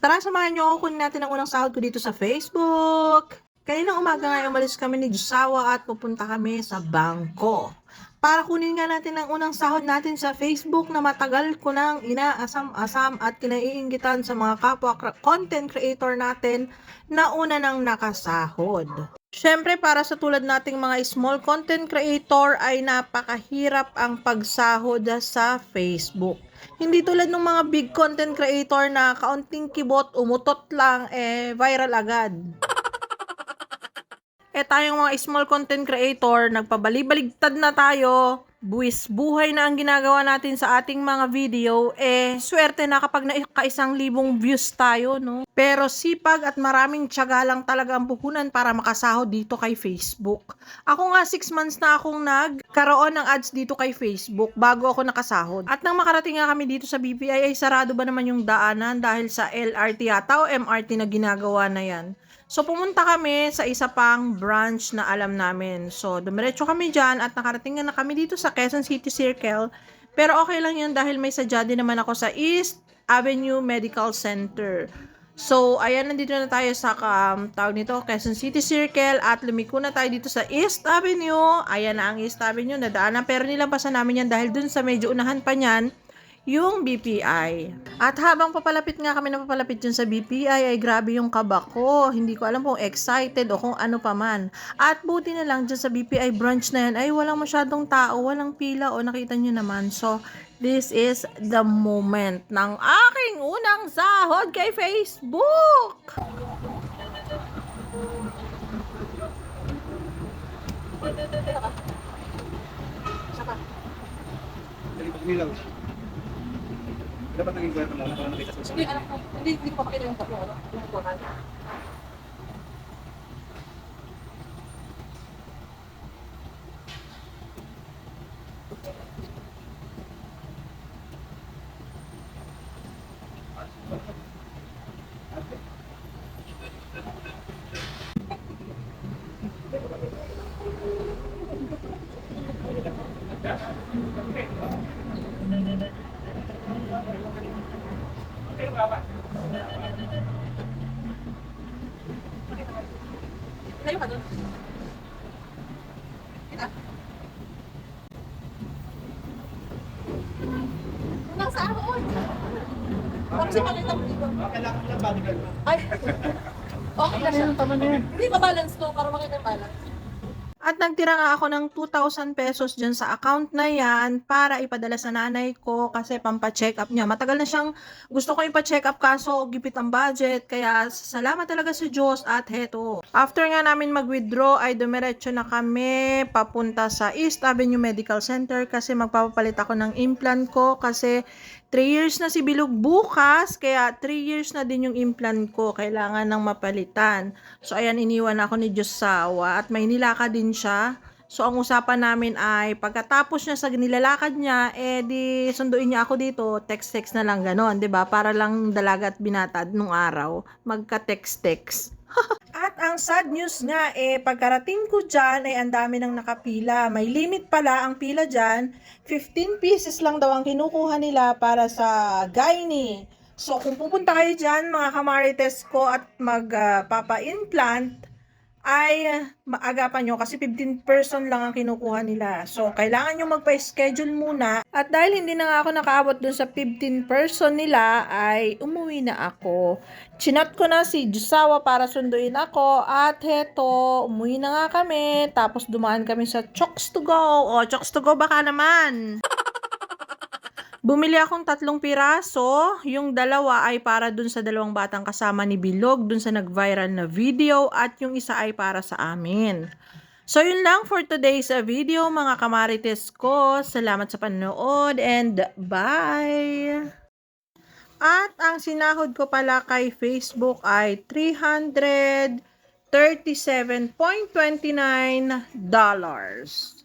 Tara, samahan niyo ako kunin natin ang unang sahod ko dito sa Facebook. Kaninang umaga nga umalis kami ni Jusawa at pupunta kami sa bangko. Para kunin nga natin ang unang sahod natin sa Facebook na matagal ko nang inaasam-asam at kinaiingitan sa mga kapwa content creator natin na una nang nakasahod. Siyempre, para sa tulad nating mga small content creator ay napakahirap ang pagsahod sa Facebook. Hindi tulad ng mga big content creator na kaunting kibot, umutot lang, eh, viral agad. Tayong mga small content creator, nagpabalibaligtad na tayo, buwis buhay na ang ginagawa natin sa ating mga video, eh swerte na kapag nakaisang libong views tayo, no? Pero sipag at maraming tiyaga lang talaga ang puhunan para makasahod dito kay Facebook. Ako nga 6 months na akong nagkaroon ng ads dito kay Facebook bago ako nakasahod. At nang makarating nga kami dito sa BPI ay sarado ba naman yung daanan dahil sa LRT yata o MRT na ginagawa na yan. So, pumunta kami sa isa pang branch na alam namin. So, dumiretso kami dyan at nakarating na kami dito sa Quezon City Circle. Pero okay lang yun dahil may sadya din naman ako sa East Avenue Medical Center. So, ayan, nandito na tayo sa um, tawag nito, Quezon City Circle at lumiko na tayo dito sa East Avenue. Ayan na ang East Avenue, nadaanan. Pero nilampasan namin yan dahil dun sa medyo unahan pa niyan, yung BPI. At habang papalapit nga kami na papalapit dun sa BPI, ay grabe yung kaba ko. Hindi ko alam kung excited o kung ano pa man. At buti na lang dyan sa BPI branch na yan, ay walang masyadong tao, walang pila o nakita nyo naman. So, this is the moment ng aking unang sahod kay Facebook! Dali pag nilaw. Dapat naging kwento mo para nakita sa Hindi, alam ko, hindi, hindi ko pa pakita yung ano, yung kuhan. Layo ka doon. Kita. Unang sahod! Bakit siya pakita mo dito? Kailangan lang bodyguard mo. Ay! Okay na siya. Hindi pa balance to para makita yung balance. At nagtira nga ako ng 2,000 pesos dyan sa account na yan para ipadala sa nanay ko kasi pampacheck up niya. Matagal na siyang gusto ko ipa-check up kaso gipit ang budget. Kaya salamat talaga sa Diyos at heto. After nga namin mag-withdraw ay dumiretso na kami papunta sa East Avenue Medical Center kasi magpapapalit ako ng implant ko kasi 3 years na si Bilog bukas, kaya 3 years na din yung implant ko. Kailangan ng mapalitan. So, ayan, iniwan ako ni Josawa at may nilaka din siya. So, ang usapan namin ay pagkatapos niya sa nilalakad niya, eh di sunduin niya ako dito, text-text na lang ganon, ba Para lang dalaga at binatad nung araw, magka-text-text. At ang sad news nga, eh, pagkarating ko dyan, ay ang dami nang nakapila. May limit pala ang pila dyan. 15 pieces lang daw ang kinukuha nila para sa gynae. So, kung pupunta kayo dyan, mga kamarites ko, at magpapa-implant, ay maagapan nyo kasi 15 person lang ang kinukuha nila. So, kailangan nyo magpa-schedule muna. At dahil hindi na nga ako nakaabot dun sa 15 person nila, ay umuwi na ako. Chinat ko na si Jusawa para sunduin ako. At heto, umuwi na nga kami. Tapos dumaan kami sa Chokes to Go. O, Chokes to Go baka naman. Bumili akong tatlong piraso. Yung dalawa ay para dun sa dalawang batang kasama ni Bilog, dun sa nag-viral na video, at yung isa ay para sa amin. So, yun lang for today's uh, video, mga kamarites ko. Salamat sa panonood and bye! At ang sinahod ko pala kay Facebook ay $337.29.